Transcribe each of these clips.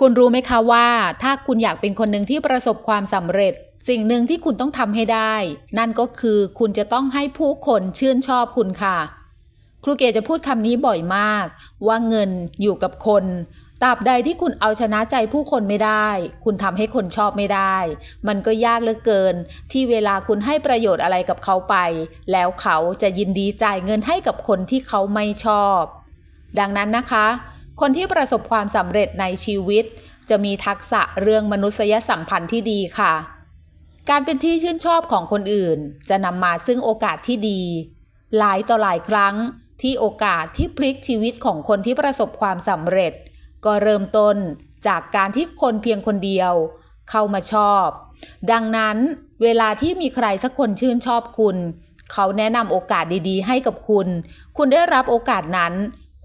คุณรู้ไหมคะว่า ถ้าคุณอยากเป็นคนหนึ่งที่ประสบความสำเร็จ สิ่งหนึ่งที่คุณต้องทำให้ได้ นั่นก็คือคุณจะต้องให้ผู้คนชื่นชอบคุณค่ะ ครูเกศจะพูดคำนี้บ่อยมาก ว่าเงินอยู่กับคนตราบใดที่คุณเอาชนะใจผู้คนไม่ได้ คุณทำให้คนชอบไม่ได้ มันก็ยากเหลือเกิน ที่เวลาคุณให้ประโยชน์อะไรกับเขาไป แล้วเขาจะยินดีจ่ายเงินให้กับคนที่เขาไม่ชอบ ดังนั้นนะคะ คนที่ประสบความสำเร็จในชีวิต จะมีทักษะเรื่องมนุษยสัมพันธ์ที่ดีค่ะ การเป็นที่ชื่นชอบของคนอื่น จะนำมาซึ่งโอกาสที่ดี หลายต่อหลายครั้งที่โอกาสที่พลิกชีวิตของคนที่ประสบความสำเร็จ ก็เริ่มต้นจากการที่คนเพียงคนเดียว เข้ามาชอบ ดังนั้นเวลาที่มีใครสักคนชื่นชอบคุณ เขาแนะนำโอกาสดีๆ ให้กับคุณ คุณได้รับโอกาสนั้น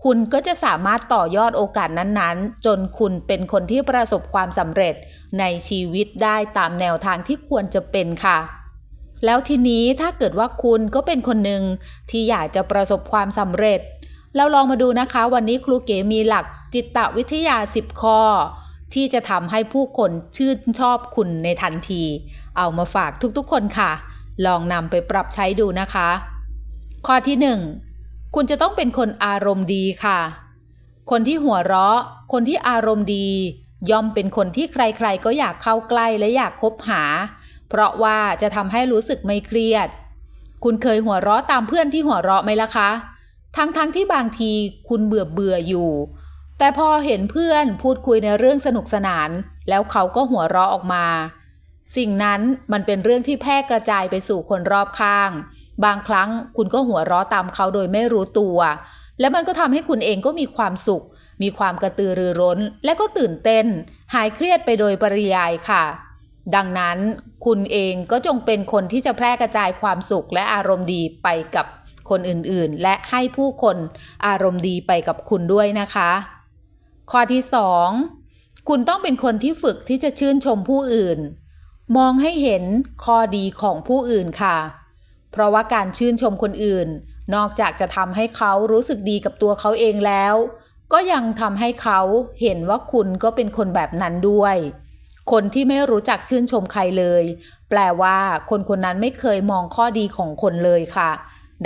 คุณก็จะสามารถต่อยอดโอกาสนั้นๆ จนคุณเป็นคนที่ประสบความสำเร็จในชีวิตได้ตามแนวทางที่ควรจะเป็นค่ะ แล้วทีนี้ถ้าเกิดว่าคุณก็เป็นคนหนึ่งที่อยากจะประสบความสำเร็จ เราลองมาดูนะคะ วันนี้ครูเก๋มีหลักจิตวิทยา 10 ข้อ ที่จะทำให้ผู้คนชื่นชอบคุณในทันที เอามาฝากทุกๆคนค่ะ ลองนำไปปรับใช้ดูนะคะ ข้อที่ 1 คุณจะต้องเป็นคนอารมณ์ดีค่ะ คนที่หัวเราะ คนที่อารมณ์ดี ย่อมเป็นคนที่ใครๆ ก็อยากเข้าใกล้และอยากคบหา เพราะว่าจะทำให้รู้สึกไม่เครียด คุณเคยหัวเราะตามเพื่อนที่หัวเราะไหมล่ะคะ ทั้งๆทที่บางทีคุณเบื่อเบื่ออยู่ แต่พอเห็นเพื่อนพูดคุยในเรื่องสนุกสนาน แล้วเขาก็หัวเราะออกมา สิ่งนั้นมันเป็นเรื่องที่แพร่กระจายไปสู่คนรอบข้าง บางครั้งคุณก็หัวเราะตามเขาโดยไม่รู้ตัว และมันก็ทำให้คุณเองก็มีความสุข มีความกระตือรือร้น และก็ตื่นเต้น หายเครียดไปโดยปริยายค่ะ ดังนั้นคุณเองก็จงเป็นคนที่จะแพร่กระจายความสุขและอารมณ์ดีไปกับคนอื่นๆ และให้ผู้คนอารมณ์ดีไปกับคุณด้วยนะคะ ข้อที่ 2 คุณต้องเป็นคนที่ฝึกที่จะชื่นชมผู้อื่น มองให้เห็นข้อดีของผู้อื่นค่ะ เพราะว่าการชื่นชมคนอื่น นอกจากจะทำให้เขารู้สึกดีกับตัวเขาเองแล้ว ก็ยังทำให้เขาเห็นว่าคุณก็เป็นคนแบบนั้นด้วย คนที่ไม่รู้จักชื่นชมใครเลย แปลว่าคนคนนั้นไม่เคยมองข้อดีของคนเลยค่ะ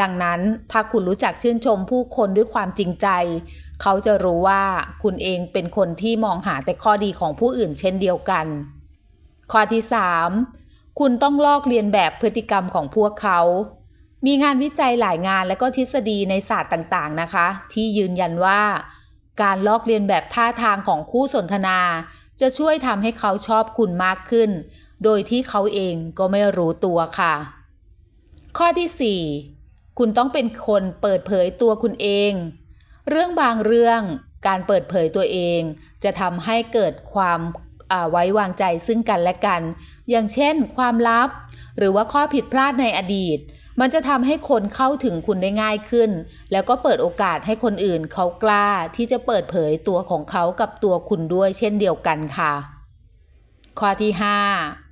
ดังนั้นถ้าคุณรู้จักชื่นชมผู้คนด้วยความจริงใจ เขาจะรู้ว่าคุณเองเป็นคนที่มองหาแต่ข้อดีของผู้อื่นเช่นเดียวกัน ข้อที่ 3 คุณต้องลอกเลียนแบบพฤติกรรมของพวกเขา มีงานวิจัยหลายงานและก็ทฤษฎีในศาสตร์ต่างๆนะคะ ที่ยืนยันว่า การลอกเลียนแบบท่าทางของคู่สนทนา จะช่วยทำให้เขาชอบคุณมากขึ้น โดยที่เขาเองก็ไม่รู้ตัวค่ะ ข้อที่ 4 คุณต้องเป็นคนเปิดเผยตัวคุณเอง เรื่องบางเรื่องการเปิดเผยตัวเอง จะทำให้เกิดความ ไว้วางใจซึ่งกันและกัน อย่างเช่น ความลับ หรือว่าข้อผิดพลาดในอดีต มันจะทำให้คนเข้าถึงคุณได้ง่ายขึ้น แล้วก็เปิดโอกาสให้คนอื่นเขากล้าที่จะเปิดเผยตัวของเขากับตัวคุณด้วยเช่นเดียวกันค่ะ ข้อที่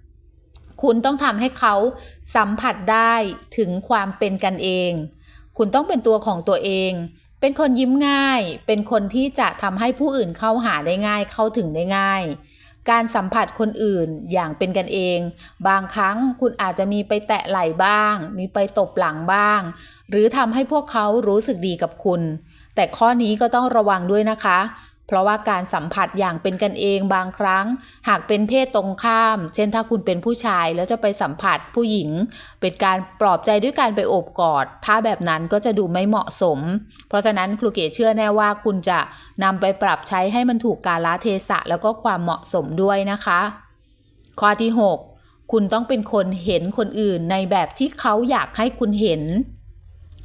5 คุณต้องทำให้เขาสัมผัสได้ถึงความเป็นกันเอง คุณต้องเป็นตัวของตัวเองเป็นคนยิ้มง่าย เป็นคนที่จะทำให้ผู้อื่นเข้าหาได้ง่าย เข้าถึงได้ง่าย การสัมผัสคนอื่นอย่างเป็นกันเอง บางครั้งคุณอาจจะมีไปแตะไหล่บ้าง มีไปตบหลังบ้าง หรือทำให้พวกเขารู้สึกดีกับคุณ แต่ข้อนี้ก็ต้องระวังด้วยนะคะ เพราะว่าการสัมผัสอย่างเป็นกันเองบางครั้ง หากเป็นเพศตรงข้าม เช่นถ้าคุณเป็นผู้ชายแล้วจะไปสัมผัสผู้หญิง เป็นการปลอบใจด้วยการไปโอบกอด ถ้าแบบนั้นก็จะดูไม่เหมาะสม เพราะฉะนั้นครูเก๋เชื่อแน่ว่าคุณจะนำไปปรับใช้ให้มันถูกกาลเทศะแล้วก็ความเหมาะสมด้วยนะคะ ข้อที่ 6 คุณต้องเป็นคนเห็นคนอื่นในแบบที่เขาอยากให้คุณเห็น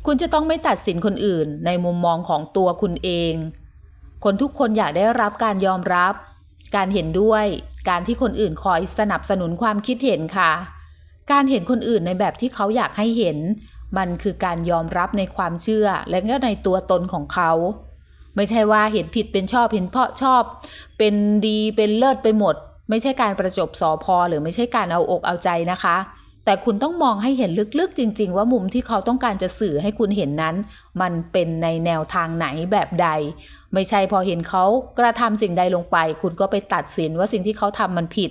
คุณจะต้องไม่ตัดสินคนอื่นในมุมมองของตัวคุณเอง คนทุกคนอยากได้รับการยอมรับ การเห็นด้วย การที่คนอื่นคอยสนับสนุนความคิดเห็นค่ะ การเห็นคนอื่นในแบบที่เขาอยากให้เห็น มันคือการยอมรับในความเชื่อและก็ในตัวตนของเขาไม่ใช่ว่าเห็นผิดเป็นชอบเห็นเพาะชอบ เป็นดีเป็นเลิศไปหมด ไม่ใช่การประจบสอพอหรือไม่ใช่การเอาอกเอาใจนะคะ แต่คุณต้องมองให้เห็นลึกๆ จริง ๆ ว่ามุมที่เขาต้องการจะสื่อให้คุณเห็นนั้น มันเป็นในแนวทางไหนแบบใด ไม่ใช่พอเห็นเขากระทำสิ่งใดลงไป คุณก็ไปตัดสินว่าสิ่งที่เขาทำมันผิด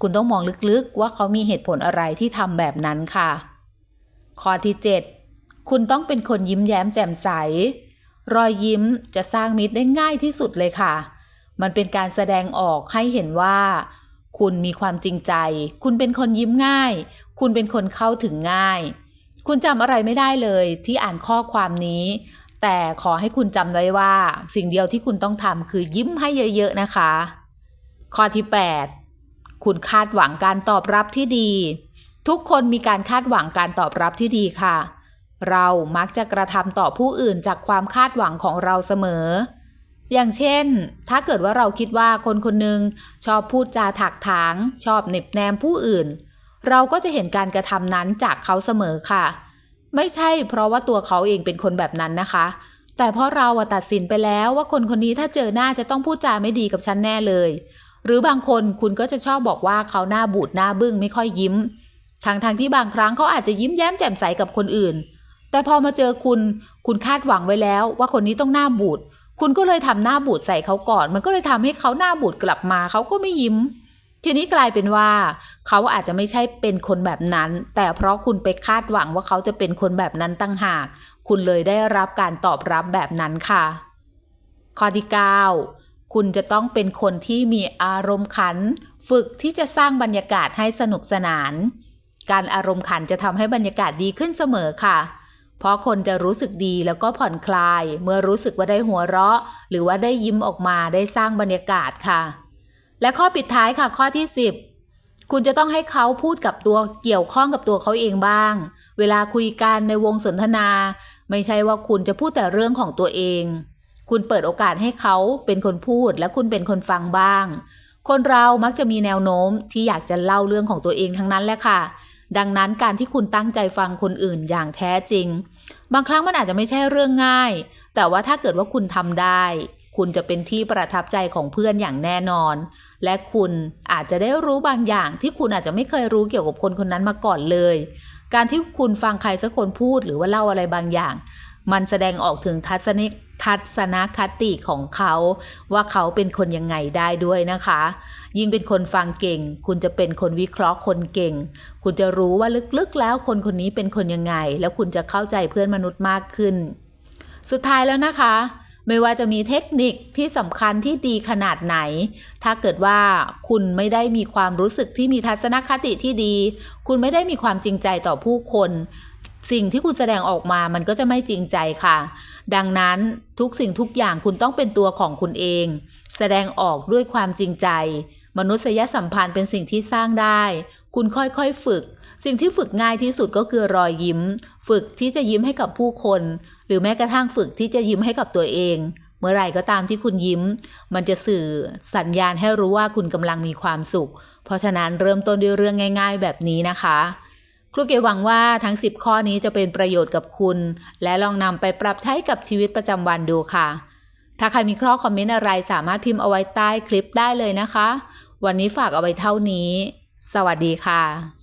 คุณต้องมองลึกๆ ว่าเขามีเหตุผลอะไรที่ทำแบบนั้นค่ะ ข้อที่ 7 คุณต้องเป็นคนยิ้มแย้มแจ่มใส รอยยิ้มจะสร้างมิตรได้ง่ายที่สุดเลยค่ะ มันเป็นการแสดงออกให้เห็นว่าคุณมีความจริงใจ คุณเป็นคนยิ้มง่าย คุณเป็นคนเข้าถึงง่าย คุณจำอะไรไม่ได้เลยที่อ่านข้อความนี้ แต่ขอให้คุณจำไว้ว่า สิ่งเดียวที่คุณต้องทำคือยิ้มให้เยอะ ๆ นะคะ ข้อที่ 8 คุณคาดหวังการตอบรับที่ดี ทุกคนมีการคาดหวังการตอบรับที่ดีค่ะ เรามักจะกระทำต่อผู้อื่นจากความคาดหวังของเราเสมออย่างเช่น ถ้าเกิดว่าเราคิดว่าคนคนหนึ่งชอบพูดจาถักถาง ชอบเหน็บแนมผู้อื่น เราก็จะเห็นการกระทำนั้นจากเขาเสมอค่ะ ไม่ใช่เพราะว่าตัวเขาเองเป็นคนแบบนั้นนะคะ แต่เพราะเราตัดสินไปแล้วว่าคนคนนี้ถ้าเจอหน้าจะต้องพูดจาไม่ดีกับฉันแน่เลย หรือบางคนคุณก็จะชอบบอกว่าเขาหน้าบูดหน้าบึ้งไม่ค่อยยิ้มทางทางที่บางครั้งเขาอาจจะยิ้มแย้มแจ่มใสกับคนอื่น แต่พอมาเจอคุณ คุณคาดหวังไว้แล้ว ว่าคนนี้ต้องหน้าบูด คุณก็เลยทำหน้าบูดใส่เขาก่อน มันก็เลยทำให้เขาหน้าบูดกลับมา เขาก็ไม่ยิ้ม ทีนี้กลายเป็นว่า เขาอาจจะไม่ใช่เป็นคนแบบนั้น แต่เพราะคุณไปคาดหวังว่าเขาจะเป็นคนแบบนั้นตั้งหาก คุณเลยได้รับการตอบรับแบบนั้นค่ะ ข้อที่ 9 คุณจะต้องเป็นคนที่มีอารมณ์ขัน ฝึกที่จะสร้างบรรยากาศให้สนุกสนาน การอารมณ์ขันจะทำให้บรรยากาศดีขึ้นเสมอค่ะเพราะคนจะรู้สึกดีแล้วก็ผ่อนคลาย เมื่อรู้สึกว่าได้หัวเราะ หรือว่าได้ยิ้มออกมาได้สร้างบรรยากาศค่ะ และข้อปิดท้ายค่ะข้อที่ 10 คุณจะต้องให้เขาพูดกับตัวเกี่ยวข้องกับตัวเขาเองบ้าง เวลาคุยกันในวงสนทนา ไม่ใช่ว่าคุณจะพูดแต่เรื่องของตัวเอง คุณเปิดโอกาสให้เขาเป็นคนพูดและคุณเป็นคนฟังบ้าง คนเรามักจะมีแนวโน้มที่อยากจะเล่าเรื่องของตัวเองทั้งนั้นแหละค่ะ ดังนั้นการที่คุณตั้งใจฟังคนอื่นอย่างแท้จริง บางครั้งมันอาจจะไม่ใช่เรื่องง่าย แต่ว่าถ้าเกิดว่าคุณทำได้ คุณจะเป็นที่ประทับใจของเพื่อนอย่างแน่นอน และคุณอาจจะได้รู้บางอย่างที่คุณอาจจะไม่เคยรู้เกี่ยวกับคนคนนั้นมาก่อนเลย การที่คุณฟังใครสักคนพูดหรือว่าเล่าอะไรบางอย่าง มันแสดงออกถึงทัศนิทัศนคติของเขาว่าเขาเป็นคนยังไงได้ด้วยนะคะ ยิ่งเป็นคนฟังเก่ง คุณจะเป็นคนวิเคราะห์คนเก่ง คุณจะรู้ว่าลึกๆแล้วคนคนนี้เป็นคนยังไง แล้วคุณจะเข้าใจเพื่อนมนุษย์มากขึ้น สุดท้ายแล้วนะคะ ไม่ว่าจะมีเทคนิคที่สำคัญที่ดีขนาดไหน ถ้าเกิดว่าคุณไม่ได้มีความรู้สึกที่มีทัศนคติที่ดี คุณไม่ได้มีความจริงใจต่อผู้คน สิ่งที่คุณแสดงออกมามันก็จะไม่จริงใจค่ะ ดังนั้นทุกสิ่งทุกอย่างคุณต้องเป็นตัวของคุณเอง แสดงออกด้วยความจริงใจ มนุษยสัมพันธ์เป็นสิ่งที่สร้างได้ คุณค่อยๆฝึก สิ่งที่ฝึกง่ายที่สุดก็คือรอยยิ้ม ฝึกที่จะยิ้มให้กับผู้คน หรือแม้กระทั่งฝึกที่จะยิ้มให้กับตัวเอง เมื่อไหร่ก็ตามที่คุณยิ้ม มันจะสื่อสัญญาณให้รู้ว่าคุณกำลังมีความสุข เพราะฉะนั้นเริ่มต้นด้วยเรื่องง่าย ๆ แบบนี้นะคะครูเกหวังว่าทั้ง 10 ข้อนี้จะเป็นประโยชน์กับคุณ และลองนำไปปรับใช้กับชีวิตประจำวันดูค่ะ ถ้าใครมีข้อคอมเมนต์อะไรสามารถพิมพ์เอาไว้ใต้คลิปได้เลยนะคะ วันนี้ฝากเอาไว้เท่านี้ สวัสดีค่ะ